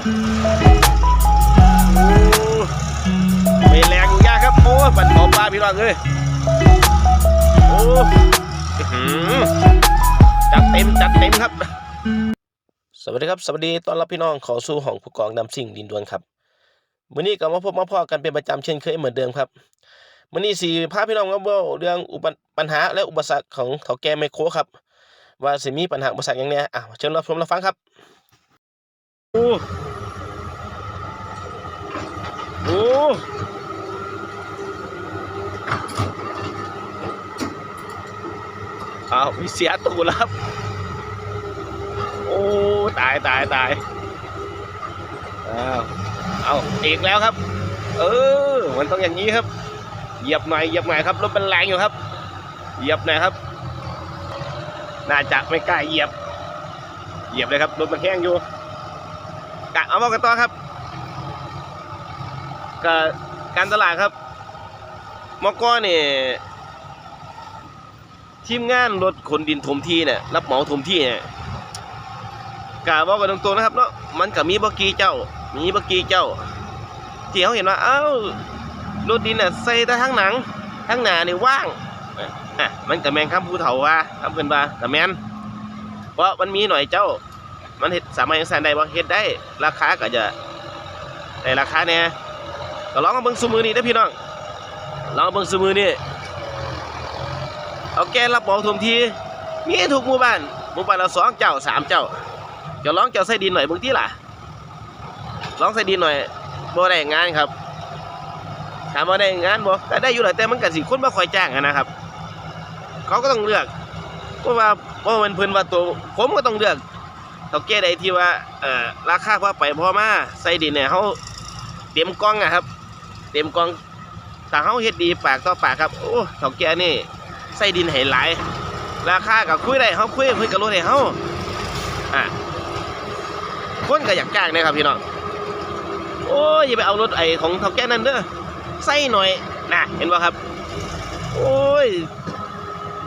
ไม่แรงอยู่ยากครับ โอ้บันเผาปลาพี่น้องเอ้ยโอ้หือจัดเต็มจัดเต็มครับ สวัสดีครับ สวัสดีตอนรับพี่น้องขอสู่ห้องผู้กองนำสิ่งดินดวนครับมื้อนี้ก็มาพบมาพอกันเป็นประจำเช่นเคยเหมือนเดิมครับมื้อนี้สิพาพี่น้องมาเว้าเรื่องอุปปัญหาและอุปสรรคของเฒ่าแก่ไมโครครับ ว่าสิมีปัญหาอุปสรรคหยังแหน่อะเชิญรับชมรับฟังครับ โอ้โอ้าวมีเสียตูแล้วครับโอ้ ตายตายตายอ้าวเอาอีกแล้วครับ เออ มันต้องอย่างนี้ครับ เหยียบหน่อยเหยียบหน่อยครับ รถมันแรงอยู่ครับ เหยียบหน่อยครับ น่าจะไม่กล้าเหยียบ เหยียบเลยครับ รถมันแห้งอยู่กะเอามากันต่อครับ กับการตลาดครับมอก้อนี่ทีมงานรถขนดินถมที่เนี่ยรับเหมาถมที่เนี่ยกะบอกกันตรงๆนะครับเนาะมันก็มีบกี้เจ้า มีบกี้เจ้า ที่เขาเห็นว่า เอ้ารถดินน่ะใส่แต่ทั้งหนัง ทั้งหน้านี่ว่างอะมันก็แมงคำผู้เฒ่าว่าคำเพิ่นว่าก็แมนเพราะมันมีหน่อยเจ้า มันเฮ็ดสามารถยังแซนได้บ่เฮ็ดได้ราคาก็จะได้ราคาแน่ ก็ลองมาเบิ่งซุมือนี้เด้พี่น้องลองมาเบิ่งซุมือนี้เอาแกรับเหมาทุมทีมีทุกหมู่บ้านหมู่บ้านละสองเจ้าสามเจ้าจะร้องเจ้าใส่ดินหน่อยเบางทีล่ะร้องใส่ดินหน่อยบ่ได้งานครับถามว่าได้งานบ่ก็ได้อยู่หละแต่มันก็สิคนบ่คอยจ้างนะครับ เขาก็ต้องเลือกเพราะว่าเพราะมันเพิ่นว่าตัวผมก็ต้องเลือกเท่าแก่ใดที่ว่าเอ่อราคาพอไปพอมาใส่ดินเนี่ยเฮาเต็มกล่องอะครับ เต็มกองถ้าเฮาเฮ็ดดีปากต่อปากครับโอ้เท่าแก่นี่ใส่ดินให้หลาย ราคาก็คุยได้เฮาคุยเพิ่นก็ลดให้เฮาอะคนก็อยากจ้างนะครับพี่น้องโอ้ยอย่าไปเอารถไอของเท่าแก่นั่นเด้อใส่หน่อยนะเห็นป่ะครับ โอ้ย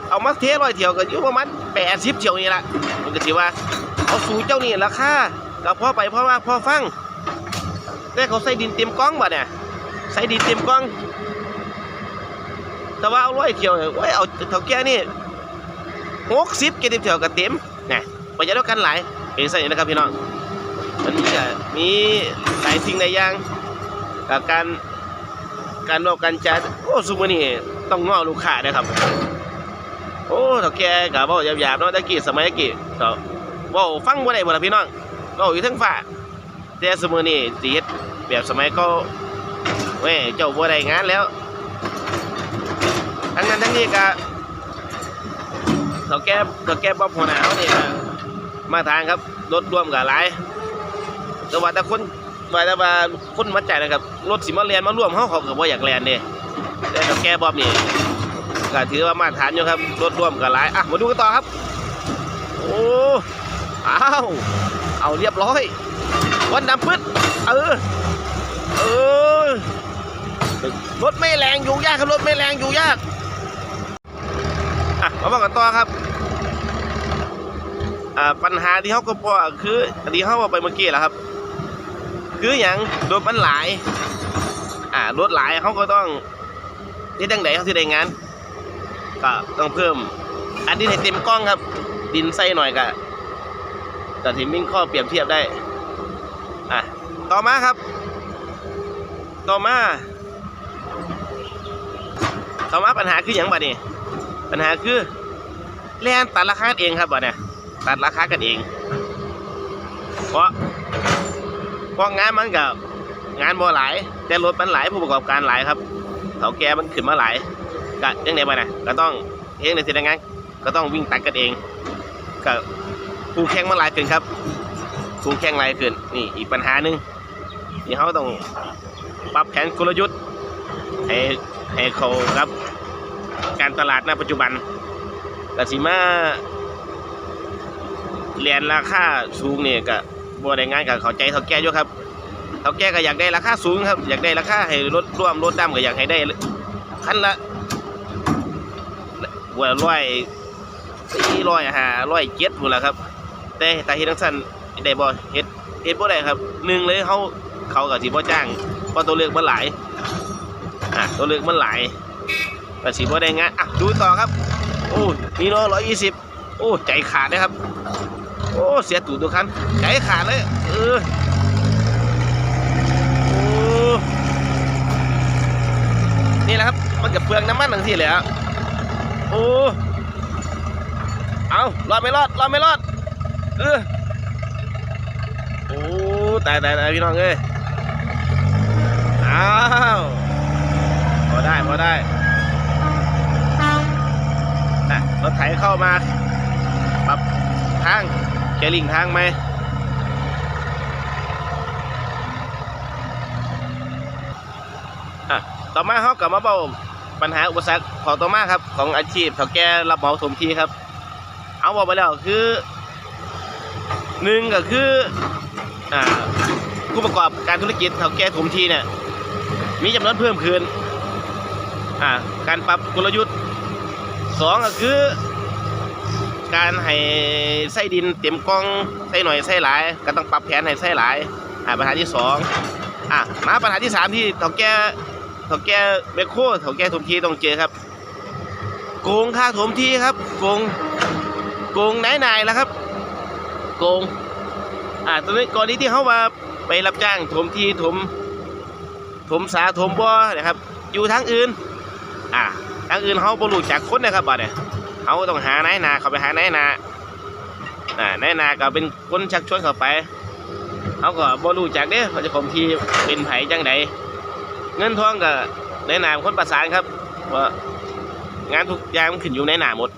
เอามาเทร้อยเที่ยวก็อยู่ประมาณแปดสิบเที่ยวนี่ละมันก็ถือว่าเอาสูเจ้านี่ราคาก็พอไปเพราะว่าพ่อฟังแต่เขาใส่ดินเต็มกล้องบ่เนี่ย ใส่ดินเต็มกล้อง แต่ว่าเอาร้อยเที่ยวเนี่ยโอ้ยเอาเท่าแก่นี่หกสิบเจ็ดสิบเที่ยวก็เต็มนะประหยัดกันหลายเป็นสิ่งนะครับพี่น้องมันมีอะมีหลายสิ่งหลายอย่างกับการการบอกการจาโอ้ซุมื้อนี้ต้องง้อลูกค้านะครับโอ้เฒ่าแก่ก็เว้าหยาบๆเนาะตะกี้สมัยตะกี้ก็ว้าฟังบ่ได้บ่ล่ะพี่น้องเว้าอยู่ทั้งฟ้าแต่ซุมื้อนี้สิเฮ็ดแบบสมัยก็ ว้ยเจ้าบ่ได้งานแล้ว ทั้งนั้นทั้งนี้ก็เฒ่าแก่เฒ่าแก่บ๊อบหัวหนาเนี่มาทางครับรถร่วมก็หลายแต่ว่าแต่คนว่าแต่ว่าคนมาใจายนะครับรถสิมาเรียนมาร่วมเฮาเขาก็บ่อยากเรียนเด้แต่กับแก้บอบนี่ก็ถือว่ามาตรฐานอยู่ครับรถร่วมก็หลายอะมาดูกันต่อครับ โอ้อ้าวเอาเรียบร้อยวันดำปึ๊ดเออเออ รถไม่แรงอยู่ยากครับรถไม่แรงอยู่ยากอะมาบอกกันต่อครับอ่าปัญหาที่เขาก็พอคืออันที่เขาบอกไปเมื่อกี้แหละครับ คืออย่างรถมันหลาย อ่ารถหลายเขาก็ต้องที่ดังไหนเขาที่ได้งานก็ต้องเพิ่ม อันนี้ให้เต็มกล้องครับ ดินใส่หน่อยก็ก็ถึงมิ่งข้อเปรียบเทียบได้อะต่อมาครับ ต่อมา ต่อมาปัญหาคืออย่างบัดนี้ปัญหาคือแลนตัดราคาเองครับบัดเนี่ยตัดราคากันเอง เพราะเพราะงานมันกับงานบ่หลาย แต่รถมันหลายผู้ประกอบการหลายครับเถาแก่มันขึ้นมาหลายก็ยังไงบ้างนะก็ต้องเองในสิงานก็ต้องวิ่งตัดกันเองก็คู่แข่งมันหลายขึ้นครับคู่แข่งหลายขึ้นนี่อีกปัญหาหนึ่งที่เขาต้องปรับแผนกลยุทธ์ให้ให้เขาครับ การตลาดณปัจจุบันกสิมาเรียนราคาสูงเนี่ยก็บ่ได้งานกับเข้าใจเท่าแก่อยู่ครับเท่าแก่ก็อยากได้ราคาสูงครับ อยากได้ราคาให้รถร่วมรถดำก็อยากให้ได้คันละว่าร้อยสี่ร้อยห้าร้อยเจ็ดพุ่นละครับ แต่ถ้าเฮ็ดจังซั่นได้บ่เฮ็ดเฮ็ดบ่ได้ครับหนึ่งเลยเขาเขากับสิบ่จ้างเพราะตัวเลือกมันหลายอะตัวเลือกมันหลาย ก็สิบ่ได้งานอะดูต่อครับ โอ้นี่เนาะร้อยยี่สิบโอ้ใจขาดเลยครับ โอ้เสียตูดตัวคันใจขาดเลยเออโอ้นี่แหละครับมันกับเปลืองน้ำมันทั้งที่เลยครับโอ้เอารอดไม่รอดรอดไม่รอดเออโอ้ตายตายตายพี่น้องเอ้ยอ้าวพอได้พอได้น่ะ รถไถเข้ามา ปรับทางแกลิงทางไหมต่อมาเขากลับมาเบาปัญหาอุปสรรคของต่อมาครับ ของอาชีพเถาแก่รับเหมาถมทีครับ เอาบอกไปแล้วคือหนึ่งก็คืออ่าผู้ประกอบการธุรกิจเถาแก่ถมทีเนี่ยมีจำนวนเพิ่มขึ้นอ่าการปรับกลยุทธ์ สองก็คือ การให้ไส้ดินเต็มกล้องไส้หน่อยไส้หลาย ก็ต้องปรับแผนให้ไส้หลายอ่าปัญหาที่สองอะมาปัญหาที่สามที่เถาแก่เถาแก่เบคโคเถาแก่ถมทีต้องเจอครับโกงค่าถมทีครับโกงโกงไหนนายแล้วครับโกงอ่าตอนนี้ก่อนนี้ที่เขามาไปรับจ้างถมทีถมถมสาถมบ่อนะครับ อยู่ทางอื่น อ่า ทางอื่นเขาบรู้จักคนนะครับบ่เนี่ยเขาต้องหานายนาเขาไปหานายนาอ่านายนาก็เป็นคนชักชวนเขาไปเขาก็บรู้จักเด้เขาจะผมทีเป็นไผ่จังใดเงินทองก็นายนาคนประสานครับว่างานทุกอย่างมันขึ้นอยู่ในหนาหมด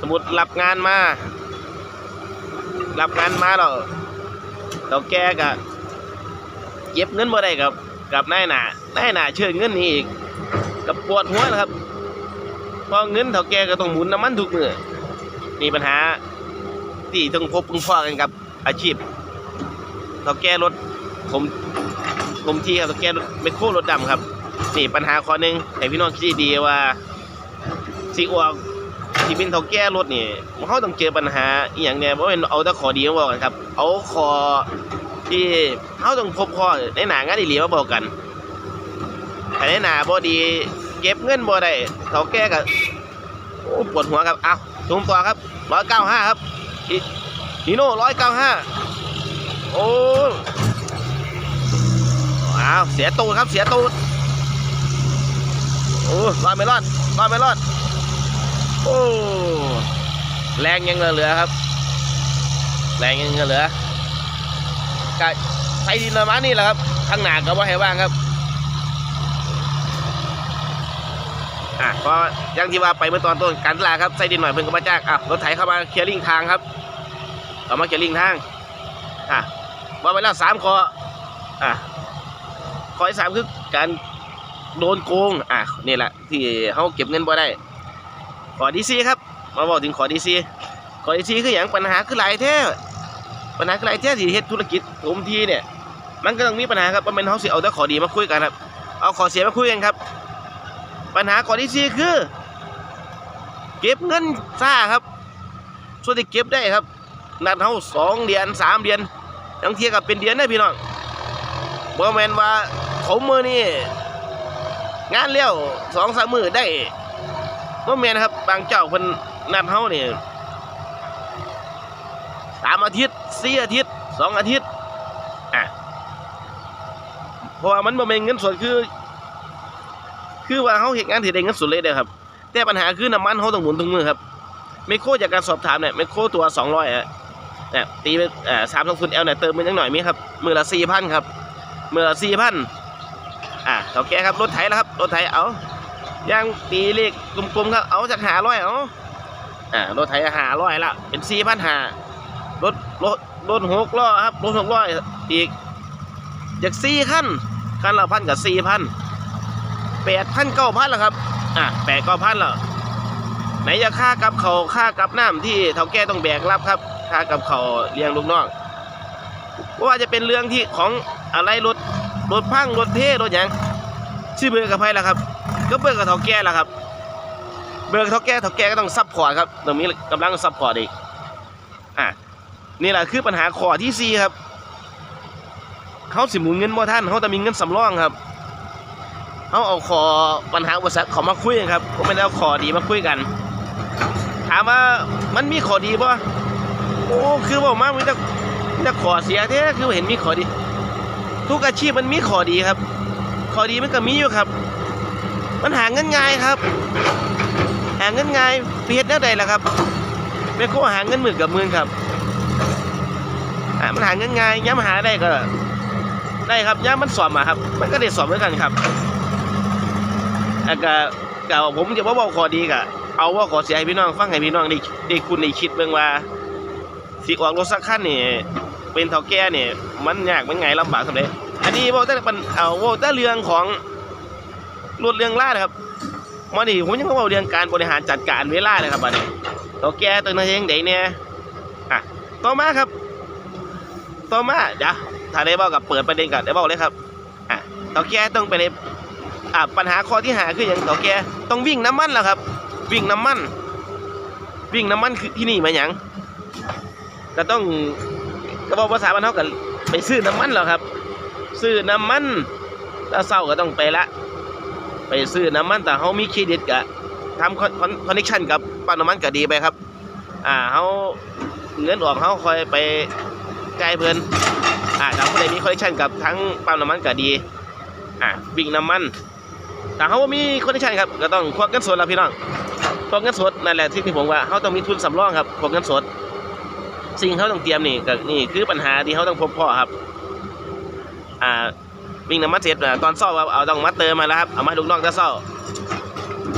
สมมติรับงานมา รับงานมาเราเราแกก็เก็บเงินบ่ได้กับกับนายหนานายหนาเชิญเงินนี้อีกกับปวดหัวนะครับ พอเงินเท่าแกก็ต้องหมุนน้ำมันทุกมือนี่ปัญหาที่ต้องพบพึ่งพ่อกันกับอาชีพเท่าแกรถผมผมที่ครับเท่าแกรถเมคโครรถดำครับนี่ปัญหาข้อหนึ่งให้พี่น้องคิดดีว่าสิออกที่เป็นเท่าแก่รถนี่เขาต้องเจอปัญหาอย่างเนี้ยเพราะเป็นเอาแต่ขอดีมาบอกกันครับ เอาขอที่เขาต้องพบข้อในหนางานอีหลีมาบอกกันแต่ในหนาบ่ดี เก็บเงินบ่ได้เขาแก้กับปวดหัวครับเอาสูงตัวครับร้อยเก้าห้าครับฮีโน่ร้อยเก้าห้าโอ้อ้าวเสียตูดครับเสียตูดโอ้รอดไม่รอดรอดไม่รอดโอ้แรงยังเหลือครับ แรงยังเหลือกะใส่ดินประมาณนี้แหละครับข้างหน้าก็ว่าให้ว่างครับ อะก็ยังที่ว่าไปเมื่อตอนต้นการตลาดครับใส่ดินหน่อยเพิ่นก็มาจ้างอะรถไถเข้ามาเคลียร์ลิงทางครับเอามาเคลียร์ลิงทางอะว่าไปแล้วสามข้ออะข้อที่สามคือการโดนโกงอะนี่แหละที่เขาเก็บเงินบ่ได้ขอที่สี่ครับ มาบอกถึงขอที่สี่ข้อที่สี่คืออย่างปัญหาคือหลายแท้ปัญหาคือหลายแท้ที่เฮ็ดธุรกิจผมทีเนี่ย มันก็ต้องมีปัญหาครับมันเป็นเขาสิเอาแต่ขอดีมาคุยกันครับเอาขอเสียมาคุยกันครับ ปัญหาข้อที่สี่คือ เก็บเงินซ่าครับ ส่วนที่เก็บได้ครับ นัดเฮาสองเดือนสามเดือนบางเทียก็เป็นเดือนได้พี่น้องบ่แมนว่าผมมือนี่งานเลี้ยวสองสามมือได้บ่แม่นครับ บางเจ้าเพิ่นนัดเฮานี่สามอาทิตย์สี่อาทิตย์สองอาทิตย์อะเพราะว่ามันบ่แม่นเงินสดคือ คือว่าเขาเห็นงานถือได้เงินสุดเลยเด้อครับ แต่ปัญหาคือน้ำมันเขาต้องหมุนทุกมือครับไมโครจากการสอบถามเนี่ยไมโครตัวสองร้อยอะเนี่ยตีไปสามสองฟุตเอลเนี่ยเติมมันยังหน่อยมีครับมือละสี่พันครับมือละสี่พันอะเขาแกครับรถไถแล้วครับรถไถเอาย่างตีเลขกลมๆครับเอาจากหาร้อยเอาอ่ารถไถหาร้อยละเป็นสี่พันหารถรถรถหกล้อครับรถหกล้ออีกจากสี่ขั้นขั้นละพันกับสี่พัน แปดพันเก้าพันแล้วครับ อะแปดเก้าพันแล้วไหนจะค่ากับเขาวค่ากับน้ำที่เท่าแก่ต้องแบกรับครับค่ากับเขาวเลี้ยงลูกน้องเพราะว่าจะเป็นเรื่องที่ของอะไรรถรถพังรถเท่รถหยังชื่อเบอร์กับใครล่ะครับ ก็เบอร์กับเท่าแก่ล่ะครับ เบอร์กับเท่าแก่เท่าแก่ก็ต้องซัพพอร์ตครับตรงนี้กำลังซัพพอร์ตอีกอะนี่แหละคือปัญหาข้อที่สี่ครับเขาสิหมุนเงินบ่ท่านเขาจะมีเงินสำรองครับ เขาเอาขอปัญหาอุปสรรคเขามาคุยกันครับผมไม่ได้เอาขอดีมาคุยกัน ถามว่ามันมีขอดีป่ะโอ้คือบอกมามีแต่มีแต่ขอเสียแท้คือเห็นมีขอดี ทุกอาชีพมันมีขอดีครับ ขอดีมันก็มีอยู่ครับ มันหาเงินง่ายครับ หาเงินง่ายเพียรแนวใดล่ะครับแม่โคหาเงินหมื่นกับหมื่นครับอ่ามันหาเงินง่ายย้ำหาได้ก็ได้ครับย้ำมันสอบมาครับ มันก็ได้สอบเหมือนกันครับ อะก็ก็ผมจะว่าบอกขอดีกะเอาว่าขอเสียให้พี่น้องฟังให้พี่น้องได้ได้คุณได้คิดเบิ่งว่าสิออกรถสักคันนี่เป็นเท่าแก่นี่มันยากมันไงลำบากสำเร็จอันนี้บอกแต่ปัญเอาบอกแต่เรื่องของรถเรื่องล่านะครับมาดิผมยังบอกเรื่องการบริหารจัดการเวลาเลยครับบัดนี้เท่าแก่ตัวนั้นเองเด็กเนี่ยอะต่อมาครับ ต่อมาเดี๋ยวถ้าได้บอกกับเปิดประเด็นกันได้บอกเลยครับอะเท่าแก่ต้องไปใน อะปัญหาข้อที่หาคืออย่างเท่าแก่ต้องวิ่งน้ำมันแล้วครับ วิ่งน้ำมัน วิ่งน้ำมันคือที่นี่มาอย่างก็ต้องก็บอกภาษาบ้านเท่ากันไปซื้อน้ำมันแล้วครับ ซื้อน้ำมันแล้วเศร้าก็ต้องไปละ ไปซื้อน้ำมันแต่เขามีเครดิตกะทำคอนคอนเนคชั่นกับปั๊มน้ำมันก็ดีไปครับ อ่าเขาเงินออกเขาคอยไปจ่ายเพิ่นอ่าถ้าผู้ใดมีคอนเนคชั่นกับทั้งปั๊มน้ำมันก็ดี อ่าวิ่งน้ำมัน แต่เขาบ่ามีคอนเนคชั่นครับ ก็ต้องควักเงินสดแล้วพี่น้องพวกเงินสดนั่นแหละที่ที่ผมว่าเขาต้องมีทุนสำรองครับพวกเงินสด สิ่งเขาต้องเตรียมนี่ก็นี่คือปัญหาที่เขาต้องพบพ่อครับอ่าวิ่งน้ำมันเสร็จอ่าตอนเศร้าเอาต้องมัดเติมมาแล้วครับเอามาลูกน้องจะเศร้า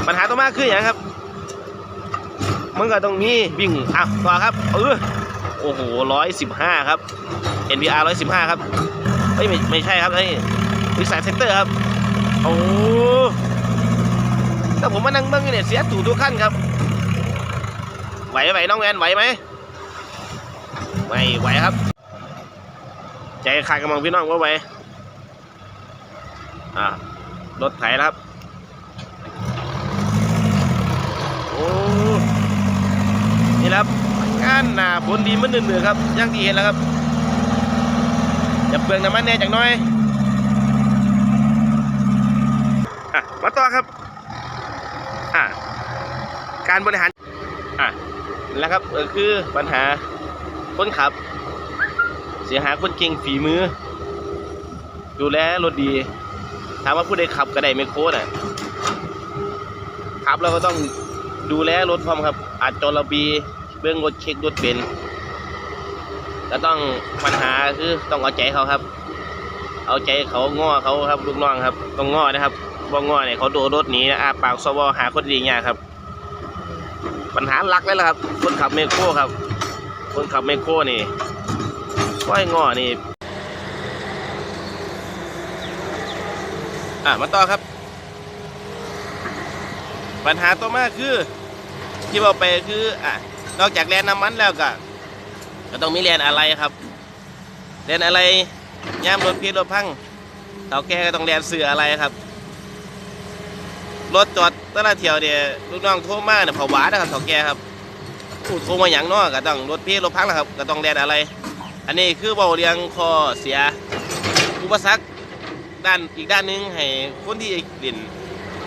ปัญหาต่อมาคืออย่างครับมันก็ต้องมีวิ่งอะต่อครับเออโอ้โหร้อยสิบห้าครับ NPR ร้อยสิบห้าครับไม่ไม่ใช่ครับไอ้วิสัยเซนเตอร์ครับ โอ้ถ้าผมมานั่งเบิ้งอยู่เนี่ยเสียตู่ทุกขั้นครับ ไหวไหวน้องแอนไหวไหมไม่ไหวครับ ใจขาดกำลังพี่น้องว่าไหวอ่ารถไถครับโอ้นี่ครับงานหนาฝนดีมันเหนื่อยๆครับย่างที่เห็นแล้วครับอย่าเปลืองน้ำมันแน่จังน้อยอะ มาต่อครับ อะการบริหาร อะแล้วครับเออคือปัญหาคนขับ เสียหายคนเก่งฝีมือ ดูแลรถดี ถามว่าผู้ใดขับก็ได้ไม่โค้ดอะขับเราก็ต้องดูแลรถพร้อมครับอาจจระบีเบื้องรถเช็ครถเป็นก็ต้องปัญหาคือต้องเอาใจเขาครับ เอาใจเขาง้อเขาครับลูกน้องครับ ต้องง้อนะครับ บ่งอเนี่ยเขาโดนรถหนีนะอาปากสวหาคนดีเงี้ยครับ ปัญหาหลักเลยล่ะครับ คนขับเมโครครับ คนขับเมโครนี่ก้อยงอนี่อะมาต่อครับ ปัญหาต่อมาคือ ที่บอกไปคืออะนอกจากแลนน้ำมันแล้วก็ก็ต้องมีแลนอะไรครับแลนอะไรย่ามรถพีรถพังเต่าแกก็ต้องแลนเสืออะไรครับ รถจอดแต่ละเที่ยวเนี่ยลูกน้องโทรมาเนี่ยผวานะครับเฒ่าแก่ครับพูดโทรมาอย่างน้อก็ต้องรถพี่รถพังแล้วครับก็ต้องแดนอะไร อันนี้คือเบาเรียงคอเสียอุปสรรคด้านอีกด้านหนึงให้คนที่เด่น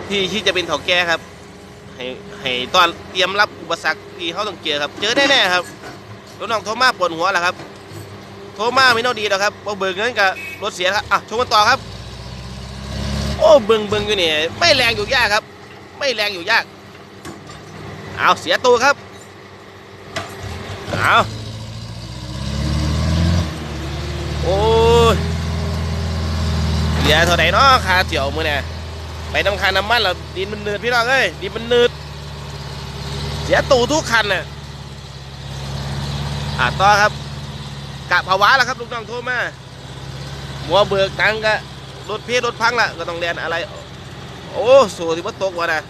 ที่ที่จะเป็นเฒ่าแก่ครับให้ให้ตอนเตรียมรับอุปสรรคที่เขาต้องเจอครับ เจอแน่ๆครับลูกน้องโทรมาปวดหัวแหละครับ โทรมาไม่น่าดีหรอกครับเบิกเงินกับรถเสียครับอะชมกันต่อครับ อ้เบิงเบิงอยู่นี่ไม่แรงอยู่ยากครับ ไม่แรงอยู่ยาก เอาเสียตัวครับเอาโอ้ยเหลือเท่าไหร่เนาะคาเจียวมือเนี่ยไปน้ำคันน้ำมันแล้วดินมันหนืดพี่น้องเอ้ยดินมันหนืดเสียตูทุกคันน่ะอะต่อครับกะภาวะแล้วครับลูกน้องโทรมามัวเบิกตังกะ รถพีรถพังละก็ต้องเรียนอะไร โอ้สูที่ว่าตกวะนะ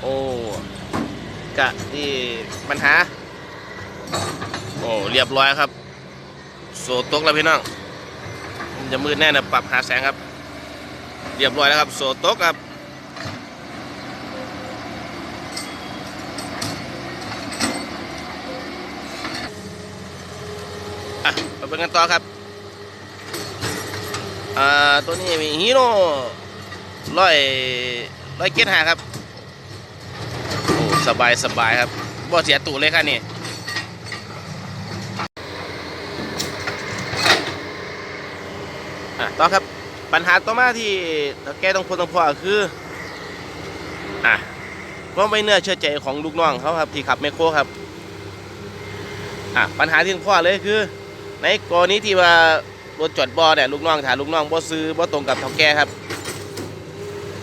โอ้กะที่ปัญหา โอ้เรียบร้อยครับ โซตกแล้วพี่น้องจะมืดแน่นะปรับหาแสงครับ เรียบร้อยแล้วครับ โซตกครับอะไปเป็นกันต่อครับ อ่าตัวนี้มีฮีโร่ร้อยร้อยเกตหาครับโอ้สบายสบายครับบ่เสียตูดเลยครับนี่ต่อครับปัญหาต่อมาที่เราแก้ต้องพบต้องพอคืออะก็ไม่เนื้อเชื่อใจของลูกน้องเขาครับที่ขับแมคโครครับอะปัญหาที่พ่อเลยคือ ในกรณีที่ว่า รถจอดบ่อเนี่ยลูกน้องถ้าลูกน้องบ่ซื้อบ่ตรงกับเท่าแก่ครับ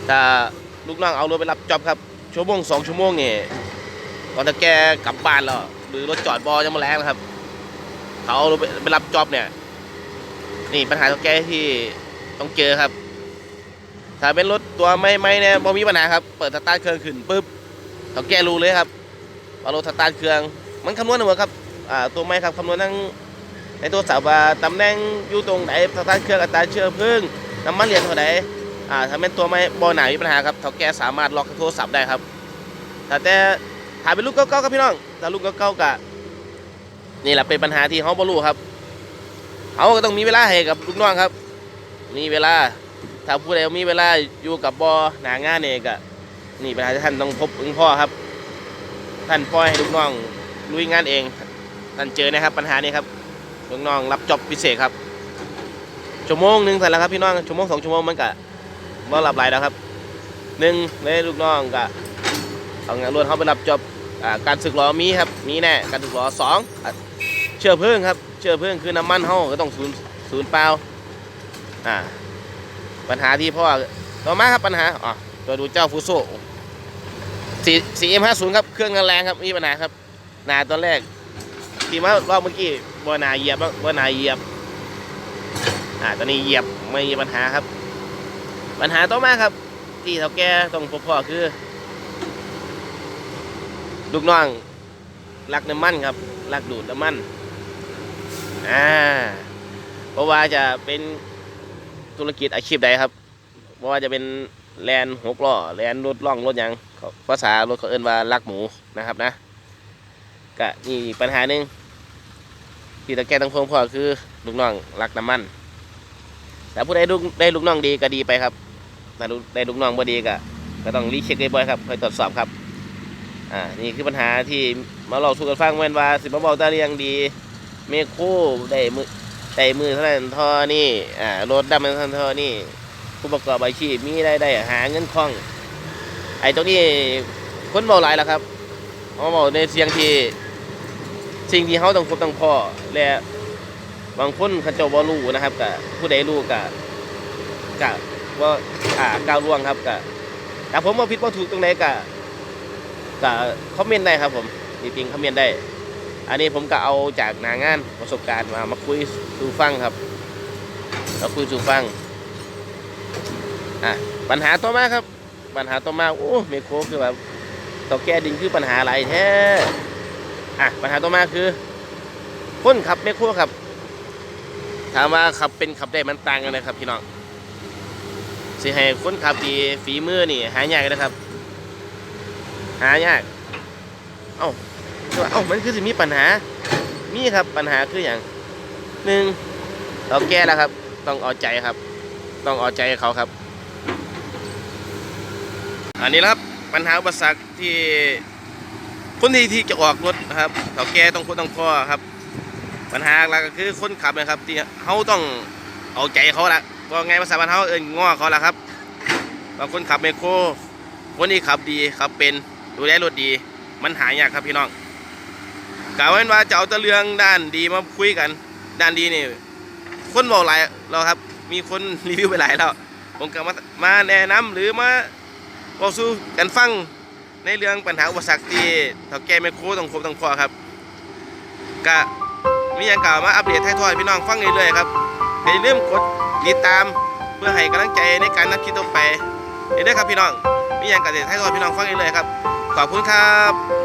ถ้าลูกน้องเอารถไปรับจอบครับชั่วโมงสองชั่วโมงนี่ตอนเท่าแก่กลับบ้านแล้วหรือรถจอดบ่อยังมาแรงนะครับ เขาเอารถไปไปรับจอบเนี่ย นี่ปัญหาเท่าแก่ที่ต้องเจอครับ ถ้าเป็นรถตัวไม่ไม่เนี่ยบ่มีปัญหาครับเปิดสตาร์ทเครื่องขึ้นปุ๊บเท่าแก่รู้เลยครับว่ารถสตาร์ทเครื่อง มันคำนวณหมดครับอ่าตัวไม่ครับคำนวณทั้ง ในตัวสาวว่าตำแหน่งอยู่ตรงไหนสตาร์ทเครื่องอัตราเชื้อเพลิงน้ำมันเหรียญเท่าไหร่อ่าถ้าเป็นตัวไม่บ่อหนามีปัญหาครับเท่าแกสามารถล็อกโทรศัพท์ได้ครับแต่แต่ถ้าเป็นลูกเก่าๆครับพี่น้องถ้าลูกเก่าๆกะนี่แหละเป็นปัญหาที่เขาบ่รู้ครับเขาก็ต้องมีเวลาให้กับลูกน้องครับ มีเวลาถ้าผู้ใดมีเวลาอยู่กับบอหนางานเนี่ยก็นี่ปัญหาที่ท่านต้องพบอึงพ่อครับ ท่านปล่อยให้ลูกน้องลุยงานเองท่านเจอนะครับปัญหานี้ครับ ลูกน้องรับจอบพิเศษครับชั่วโมงหนึ่งเสร็จแล้วครับพี่น้องชั่วโมงสองชั่วโมงมันก็บ่รับหลแล้วครับหนึ่งในลูกน้องก็เอางานรวดเขาไปรับจอบอ่การสึกหล้อมีครับมีแน่การสึกหล้อสองอเชื้อเพลิงครับ เชื้อเพลิงคือน้ำมันเขาก็ต้องศูนย์ศูนย์เปล่าอ่าปัญหาที่พ่อต่อมาครับปัญหาอ๋อตัวดูเจ้าฟูโซสี่สี่เอ็มห้าศูนย์ครับเครื่องงานแรงครับมีปัญหาครับหนาตอนแรกที่มารอบเมื่อกี้ บ่หนาเหยียบบ้างบ่หนาเหยียบ อ่า ตอนนี้เหยียบไม่มีปัญหาครับ ปัญหาต่อมาครับ ที่เท่าแก่ต้องพบพ่อคือ ลูกน้องรักน้ำมันครับรักดูดน้ำมัน อ่า เพราะว่าจะเป็นธุรกิจอาชีพใดครับไม่ว่าจะเป็นแลนหกล้อแลนรถล่องรถยังเขาภาษารถเขาเอิ้นว่าลักหมูนะครับนะก็นี่ปัญหาหนึ่ง ที่ตะแก้ต้องพงพ่อคือลูกน้องรักน้ำมันแต่ผู้ใดลูกได้ลูกน้องดีก็ดีไปครับถ้าลูกได้ลูกน้องบ่ดีก็ก็ต้องรีเช็คบ่อยๆครับคอยตรวจสอบครับอ่านี่คือปัญหาที่มาเราสู่กันฟังแม่นว่าสิบ่เบาตาเรียงดีเมโครได้มือใส่มือเท่านั้นท่อนี่อ่ารถดำมันเท่านั้นท่อนี่ผู้ประกอบอาชีพมีได้ได้หาเงินคล่อง ไอ้ตรงนี้คนเบาหลายแล้วครับเขาบอกในเสียงที่ สิ่งที่เขาต้องพบต้องพ่อและบางคนเขาเจ้าบ่รู้นะครับกับผู้ใดรู้กับกับว่าอ่าก้าวล่วงครับกับแต่ผมว่าผิดว่าถูกตรงไหนกับกับคอมเมนต์ได้ครับ ผมจริงๆคอมเมนต์ได้ อันนี้ผมก็เอาจากหนางานประสบการณ์มามาคุยสู่ฟังครับมาคุยสู่ฟังอะปัญหาต่อมาครับ ปัญหาต่อมาโอ้เมโครคือแบบต่อแก้ดินคือปัญหาอะไรแท้ อะปัญหาต่อมาคือคนขับเมโครครับ ถามว่าขับเป็นขับได้มันต่างกันนะครับพี่น้องสิให้คนขับดีฝีมือนี่หายากนะครับ หายาก เอ้าแต่ว่าเอ้ามันคือสิมีปัญหา มีครับปัญหาคืออย่างหนึ่งเราแก้แล้วครับ ต้องเอาใจครับ ต้องเอาใจเขาครับ อันนี้ครับปัญหาอุปสรรคที่ คนที่ที่จะออกรถนะครับเขาแก้ต้องคนต้องพ่อครับ ปัญหาหลักก็คือคนขับนะครับที่เขาต้องเอาใจเขาละว่าไงภาษาบ้านเขาเอิญง้อเขาละครับบางคนขับไมโครคนที่ขับดีขับเป็นดูแลรถดีมันหายากครับพี่น้องกล่าวไว้ว่าจะเอาตะเรืองด้านดีมาคุยกัน ด้านดีนี่คนบอกหลายแล้วครับ มีคนรีวิวไปหลายแล้วผมก็มามาแนะนำหรือมาบอกสู้กันฟัง ในเรื่องปัญหาอุปสรรคที่เท่าแก่ไม่ครูต้องคบต้องพอครับก็มีอย่างกล่าวมาอัปเดตให้ทอดพี่น้องฟังเรื่อยๆครับอย่าลืมกดติดตามเพื่อให้กำลังใจในการนักคิดต่อไปเรื่อยๆครับพี่น้องมีอย่างกล่าวให้ทอดพี่น้องฟังเรื่อยๆครับขอบคุณครับ